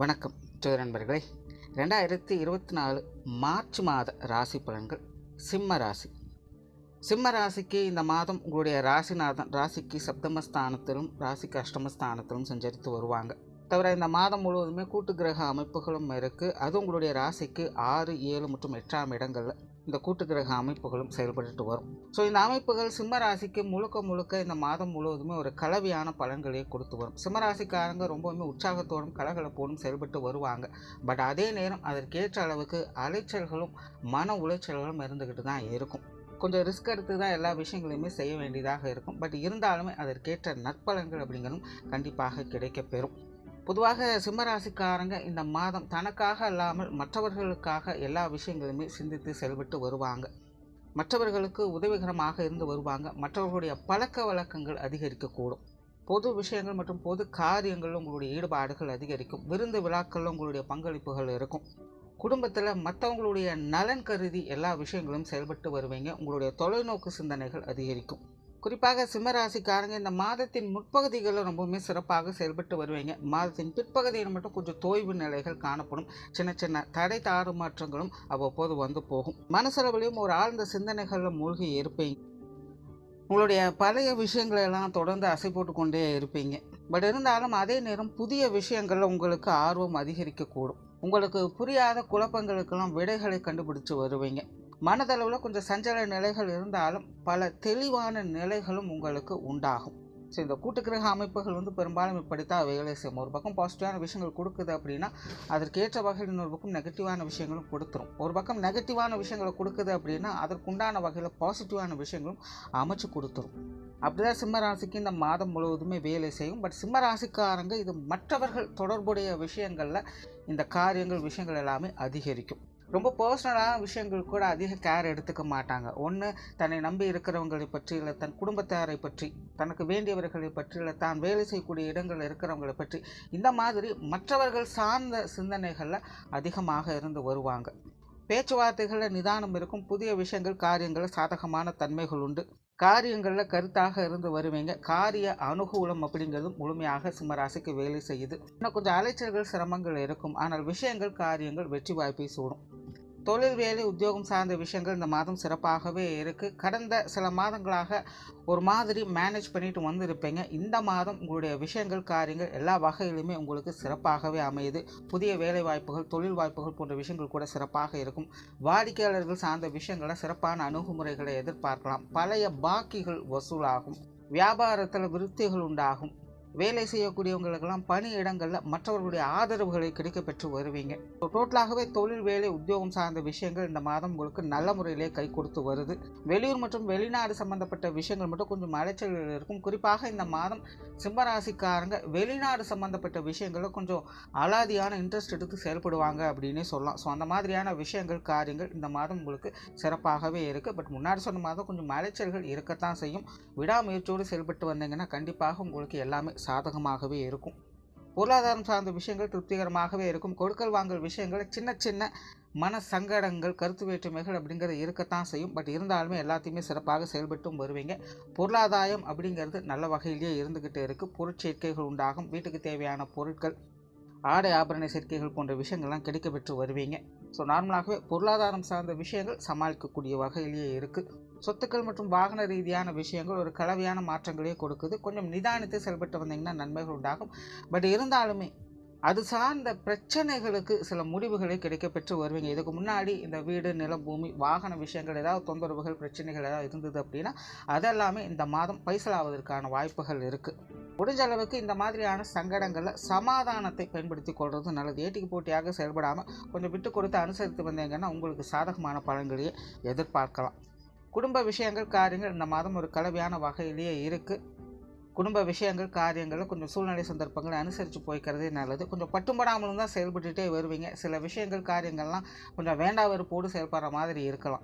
வணக்கம் ஜோதி நண்பர்களே. ரெண்டாயிரத்தி இருபத்தி நாலு மார்ச் மாத ராசி பலன்கள் சிம்ம ராசி. சிம்ம ராசிக்கு இந்த மாதம் உங்களுடைய ராசிநாதன் ராசிக்கு சப்தமஸ்தானத்திலும் ராசிக்கு அஷ்டமஸ்தானத்திலும் சஞ்சரித்து வருவாங்க. தவிர இந்த மாதம் முழுவதுமே கூட்டு கிரக அமைப்புகளும் இருக்குது அது உங்களுடைய ராசிக்கு ஆறு ஏழு மற்றும் எட்டாம் இடங்களில். இந்த கூட்டு கிரக அமைப்புகளும் செயல்பட்டு வரும். ஸோ இந்த அமைப்புகள் சிம்மராசிக்கு முழுக்க முழுக்க இந்த மாதம் முழுவதுமே ஒரு கலவையான பலன்களையே கொடுத்து வரும். சிம்மராசிக்காரங்க ரொம்பவுமே உற்சாகத்தோடும் கலகலப்போடும் செயல்பட்டு வருவாங்க. பட் அதே நேரம் அதற்கேற்ற அளவுக்கு அலைச்சல்களும் மன உளைச்சல்களும் இருந்துக்கிட்டு தான் இருக்கும். கொஞ்சம் ரிஸ்க் எடுத்து தான் எல்லா விஷயங்களையுமே செய்ய வேண்டியதாக இருக்கும். பட் இருந்தாலுமே அதற்கேற்ற நற்பலன்கள் அப்படிங்கிறதும் கண்டிப்பாக கிடைக்கப்பெறும். பொதுவாக சிம்மராசிக்காரங்க இந்த மாதம் தனக்காக அல்லாமல் மற்றவர்களுக்காக எல்லா விஷயங்களுமே சிந்தித்து செயல்பட்டு வருவாங்க. மற்றவர்களுக்கு உதவிகரமாக இருந்து வருவாங்க. மற்றவர்களுடைய பழக்க வழக்கங்கள் அதிகரிக்கக்கூடும். பொது விஷயங்கள் மற்றும் பொது காரியங்களில் உங்களுடைய ஈடுபாடுகள் அதிகரிக்கும். விருந்து விழாக்களில் உங்களுடைய பங்களிப்புகள் இருக்கும். குடும்பத்தில் மற்றவங்களுடைய நலன் கருதி எல்லா விஷயங்களும் செயல்பட்டு வருவீங்க. உங்களுடைய தொலைநோக்கு சிந்தனைகள் அதிகரிக்கும். குறிப்பாக சிம்மராசிக்காரங்க இந்த மாதத்தின் முற்பகுதிகளில் ரொம்பவுமே சிறப்பாக செயல்பட்டு வருவீங்க. மாதத்தின் பிற்பகுதியில் மட்டும் கொஞ்சம் தோய்வு நிலைகள் காணப்படும். சின்ன சின்ன தடை தாறுமாற்றங்களும் அவ்வப்போது வந்து போகும். மனசளவிலையும் ஒரு ஆழ்ந்த சிந்தனைகளில் மூழ்கி இருப்பீங்க. உங்களுடைய பழைய விஷயங்களை எல்லாம் தொடர்ந்து அசை போட்டு கொண்டே இருப்பீங்க. பட் இருந்தாலும் அதே நேரம் புதிய விஷயங்களில் உங்களுக்கு ஆர்வம் அதிகரிக்கக்கூடும். உங்களுக்கு புரியாத குழப்பங்களுக்கெல்லாம் விடைகளை கண்டுபிடிச்சு வருவீங்க. மனதளவில் கொஞ்சம் சஞ்சல நிலைகள் இருந்தாலும் பல தெளிவான நிலைகளும் உங்களுக்கு உண்டாகும். ஸோ இந்த கூட்டுக்கிரக அமைப்புகள் வந்து பெரும்பாலும் இப்படித்தான் வேலை செய்யும். ஒரு பக்கம் பாசிட்டிவான விஷயங்கள் கொடுக்குது அப்படின்னா அதற்கேற்ற வகையில் இன்னொரு பக்கம் நெகட்டிவான விஷயங்களும் கொடுத்துரும். ஒரு பக்கம் நெகட்டிவான விஷயங்களை கொடுக்குது அப்படின்னா அதற்குண்டான வகையில் பாசிட்டிவான விஷயங்களும் அமைச்சு கொடுத்துரும். அப்படிதான் சிம்மராசிக்கு இந்த மாதம் முழுவதுமே வேலை செய்யும். பட் சிம்மராசிக்காரங்க இது மற்றவர்கள் தொடர்புடைய விஷயங்களில் இந்த காரியங்கள் விஷயங்கள் எல்லாமே அதிகரிக்கும். ரொம்ப பர்சனலான விஷயங்கள் கூட அதிக கேர் எடுத்துக்க மாட்டாங்க. ஒன்று தன்னை நம்பி இருக்கிறவங்களை பற்றி இல்லை தன் குடும்பத்தாரை பற்றி தனக்கு வேண்டியவர்களை பற்றி இல்லை தான் வேலை செய்யக்கூடிய இடங்களில் இருக்கிறவங்களை பற்றி இந்த மாதிரி மற்றவர்கள் சார்ந்த சிந்தனைகளில் அதிகமாக இருந்து வருவாங்க. பேச்சுவார்த்தைகளில் நிதானம் இருக்கும் புதிய விஷயங்கள் காரியங்களில் சாதகமான தன்மைகள் உண்டு. காரியங்களில் கருத்தாக இருந்து வருவீங்க. காரிய அனுகூலம் அப்படிங்கிறதும் முழுமையாக சிம்மராசிக்கு வேலை செய்யுது. இன்னும் கொஞ்சம் அலைச்சல்கள் சிரமங்கள் இருக்கும். ஆனால் விஷயங்கள் காரியங்கள் வெற்றி வாய்ப்பை சூடும். தொழில் வேலை உத்தியோகம் சார்ந்த விஷயங்கள் இந்த மாதம் சிறப்பாகவே இருக்குது கடந்த சில மாதங்களாக ஒரு மாதிரி மேனேஜ் பண்ணிட்டு வந்திருப்பீங்க. இந்த மாதம் உங்களுடைய விஷயங்கள் காரியங்கள் எல்லா வகையிலுமே உங்களுக்கு சிறப்பாகவே அமையுது. புதிய வேலை வாய்ப்புகள் தொழில் வாய்ப்புகள் போன்ற விஷயங்கள் கூட சிறப்பாக இருக்கும். வாடிக்கையாளர்கள் சார்ந்த விஷயங்களை சிறப்பான அணுகுமுறைகளை எதிர்பார்க்கலாம். பழைய பாக்கிகள் வசூலாகும். வியாபாரத்தில் விருத்திகள் உண்டாகும். வேலை செய்யக்கூடியவங்களுக்கெல்லாம் பணி இடங்களில் மற்றவர்களுடைய ஆதரவுகளை கிடைக்க பெற்று வருவீங்க. டோட்டலாகவே தொழில் வேலை உத்தியோகம் சார்ந்த விஷயங்கள் இந்த மாதம் உங்களுக்கு நல்ல முறையிலே கை கொடுத்து வருது. வெளியூர் மற்றும் வெளிநாடு சம்பந்தப்பட்ட விஷயங்கள் மட்டும் கொஞ்சம் அலைச்சல்கள் இருக்கும். குறிப்பாக இந்த மாதம் சிம்மராசிக்காரங்க வெளிநாடு சம்பந்தப்பட்ட விஷயங்களில் கொஞ்சம் அலாதியான இன்ட்ரெஸ்ட் எடுத்து செயல்படுவாங்க அப்படின்னே சொல்லலாம். ஸோ அந்த மாதிரியான விஷயங்கள் காரியங்கள் இந்த மாதம் உங்களுக்கு சிறப்பாகவே இருக்குது பட் முன்னாடி சொன்ன மாதம் கொஞ்சம் அலைச்சல்கள் இருக்கத்தான் செய்யும். விடாமுயற்சியோடு செயல்பட்டு வந்தீங்கன்னா கண்டிப்பாக உங்களுக்கு எல்லாமே சாதகமாகவே இருக்கும். பொருளாதாரம் சார்ந்த விஷயங்கள் திருப்திகரமாகவே இருக்கும். கொடுக்கல் வாங்கல் விஷயங்கள் சின்ன சின்ன மன சங்கடங்கள் கருத்து வேற்றுமைகள் அப்படிங்கிறது இருக்கத்தான் செய்யும். பட் இருந்தாலுமே எல்லாத்தையுமே சிறப்பாக செயல்பட்டும் வருவீங்க. பொருளாதாயம் அப்படிங்கிறது நல்ல வகையிலேயே இருந்துக்கிட்டு இருக்குது பொருட்சேர்க்கைகள் உண்டாகும். வீட்டுக்கு தேவையான பொருட்கள் ஆடை ஆபரண சேர்க்கைகள் போன்ற விஷயங்கள்லாம் கிடைக்க பெற்று வருவீங்க ஸோ நார்மலாகவே பொருளாதாரம் சார்ந்த விஷயங்கள் சமாளிக்கக்கூடிய வகையிலேயே இருக்குது சொத்துக்கள் மற்றும் வாகன ரீதியான விஷயங்கள் ஒரு கலவையான மாற்றங்களையே கொடுக்குது. கொஞ்சம் நிதானித்து செயல்பட்டு வந்தீங்கன்னா நன்மைகள் உண்டாகும். பட் இருந்தாலுமே அது சார்ந்த பிரச்சனைகளுக்கு சில முடிவுகளை கிடைக்க பெற்று வருவீங்க. இதுக்கு முன்னாடி இந்த வீடு நிலம் பூமி வாகன விஷயங்கள் ஏதாவது தொந்தரவுகள் பிரச்சனைகள் ஏதாவது இருந்தது அப்படின்னா அதெல்லாமே இந்த மாதம் பைசலாவதற்கான வாய்ப்புகள் இருக்குது முடிஞ்ச அளவுக்கு இந்த மாதிரியான சங்கடங்களில் சமாதானத்தை பயன்படுத்தி கொள்வது நல்லது. ஏட்டிக்கு போட்டியாக செயல்படாமல் கொஞ்சம் விட்டு கொடுத்து அனுசரித்து வந்தீங்கன்னா உங்களுக்கு சாதகமான பலன்களையே எதிர்பார்க்கலாம். குடும்ப விஷயங்கள் காரியங்கள் இந்த மாதம் ஒரு கலவையான வகையிலேயே இருக்குது குடும்ப விஷயங்கள் காரியங்களில் கொஞ்சம் சூழ்நிலை சந்தர்ப்பங்களை அனுசரித்து போய்க்கிறதே நல்லது. கொஞ்சம் பட்டும்படாமலும் தான் செயல்பட்டுகிட்டே வருவீங்க. சில விஷயங்கள் காரியங்கள்லாம் கொஞ்சம் வேண்டா வெறுப்போடு செயல்படுற மாதிரி இருக்கலாம்.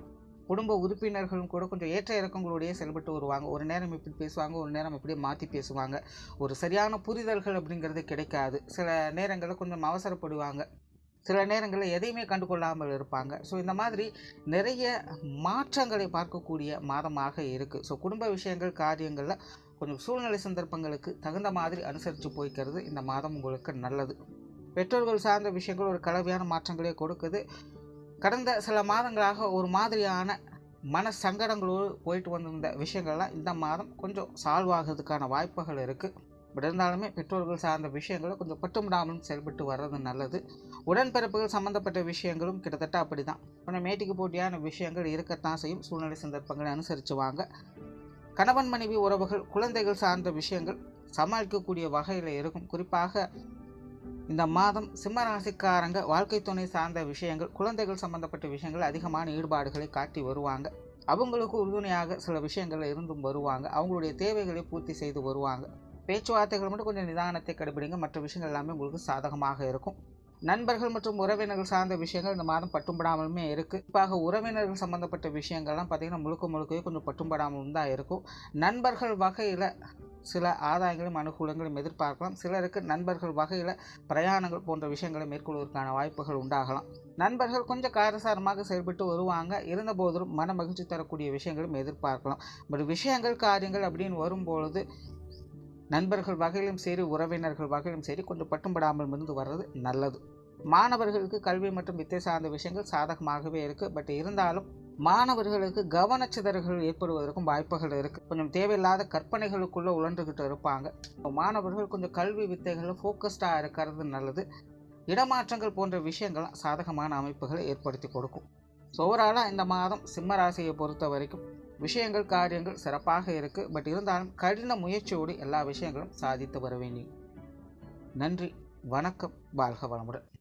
குடும்ப உறுப்பினர்களும் கூட கொஞ்சம் ஏற்ற இறக்கங்களோடையே செயல்பட்டு வருவாங்க. ஒரு நேரம் இப்படி பேசுவாங்க ஒரு நேரம் இப்படியே மாற்றி பேசுவாங்க. ஒரு சரியான புரிதல்கள் அப்படிங்கிறது கிடைக்காது. சில நேரங்களில் கொஞ்சம் அவசரப்படுவாங்க. சில நேரங்களில் எதையுமே கண்டுகொள்ளாமல் இருப்பாங்க. ஸோ இந்த மாதிரி நிறைய மாற்றங்களை பார்க்கக்கூடிய மாதமாக இருக்குது ஸோ குடும்ப விஷயங்கள் காரியங்களில் கொஞ்சம் சூழ்நிலை சந்தர்ப்பங்களுக்கு தகுந்த மாதிரி அனுசரித்து போய்க்கிறது இந்த மாதம் உங்களுக்கு நல்லது. பெற்றோர்கள் சார்ந்த விஷயங்கள் ஒரு கலவையான மாற்றங்களே கொடுக்குது. கடந்த சில மாதங்களாக ஒரு மாதிரியான மன சங்கடங்களோடு போயிட்டு வந்திருந்த விஷயங்கள்லாம் இந்த மாதம் கொஞ்சம் சால்வ் ஆகிறதுக்கான வாய்ப்புகள் இருக்குது பட் இருந்தாலுமே பெற்றோர்கள் சார்ந்த விஷயங்களை கொஞ்சம் பட்டுமிடாமலும் செயல்பட்டு வர்றது நல்லது. உடன்பிறப்புகள் சம்மந்தப்பட்ட விஷயங்களும் கிட்டத்தட்ட அப்படி தான் கொஞ்சம் மேட்டிக்கு போட்டியான விஷயங்கள் இருக்கத்தான் செய்யும். சூழ்நிலை சந்தர்ப்பங்களை அனுசரித்து வாங்க. கணவன் மனைவி உறவுகள் குழந்தைகள் சார்ந்த விஷயங்கள் சமாளிக்கக்கூடிய வகையில் இருக்கும். குறிப்பாக இந்த மாதம் சிம்ம ராசிக்காரங்க வாழ்க்கை துணை சார்ந்த விஷயங்கள் குழந்தைகள் சம்பந்தப்பட்ட விஷயங்கள் அதிகமான ஈடுபாடுகளை காட்டி வருவாங்க. அவங்களுக்கு உறுதுணையாக சில விஷயங்கள் இருந்தும் வருவாங்க. அவங்களுடைய தேவைகளை பூர்த்தி செய்து வருவாங்க. பேச்சுவார்த்தைகள் மட்டும் கொஞ்சம் நிதானத்தை கடைபிடிங்க. மற்ற விஷயங்கள் எல்லாமே உங்களுக்கு சாதகமாக இருக்கும். நண்பர்கள் மற்றும் உறவினர்கள் சார்ந்த விஷயங்கள் இந்த மாதம் பட்டும்படாமலுமே இருக்குது குறிப்பாக உறவினர்கள் சம்மந்தப்பட்ட விஷயங்கள்லாம் பார்த்திங்கன்னா முழுக்க முழுக்கவே கொஞ்சம் பட்டும்படாமலும் தான் இருக்கும். நண்பர்கள் வகையில் சில ஆதாயங்களும் அனுகூலங்களும் எதிர்பார்க்கலாம். சிலருக்கு நண்பர்கள் வகையில் பிரயாணங்கள் போன்ற விஷயங்களை மேற்கொள்வதற்கான வாய்ப்புகள் உண்டாகலாம். நண்பர்கள் கொஞ்சம் காரசாரமாக செயல்பட்டு வருவாங்க. இருந்த போதிலும் மன மகிழ்ச்சி தரக்கூடிய விஷயங்களும் எதிர்பார்க்கலாம். பட் விஷயங்கள் காரியங்கள் அப்படின்னு வரும்பொழுது நண்பர்கள் வகையிலும் சரி உறவினர்கள் வகையிலும் சரி கொஞ்சம் பட்டும்படாமல் இருந்து வர்றது நல்லது. மாணவர்களுக்கு கல்வி மற்றும் வித்தை சார்ந்த விஷயங்கள் சாதகமாகவே இருக்குது பட் இருந்தாலும் மாணவர்களுக்கு கவனச்சிதறல்கள் ஏற்படுவதற்கும் வாய்ப்புகள் இருக்குது கொஞ்சம் தேவையில்லாத கற்பனைகளுக்குள்ளே உழன்றுகிட்டு இருப்பாங்க. மாணவர்கள் கொஞ்சம் கல்வி வித்தைகளில் ஃபோக்கஸ்டாக இருக்கிறது நல்லது. இடமாற்றங்கள் போன்ற விஷயங்கள்லாம் சாதகமான அமைப்புகளை ஏற்படுத்தி கொடுக்கும். ஸோ ஓவராலாக இந்த மாதம் சிம்ம ராசியை பொறுத்த வரைக்கும் விஷயங்கள் காரியங்கள் சிறப்பாக இருக்குது பட் இருந்தாலும் கடின முயற்சியோடு எல்லா விஷயங்களும் சாதித்து வர வேண்டி நன்றி வணக்கம் வாழ்க வளமுடன்.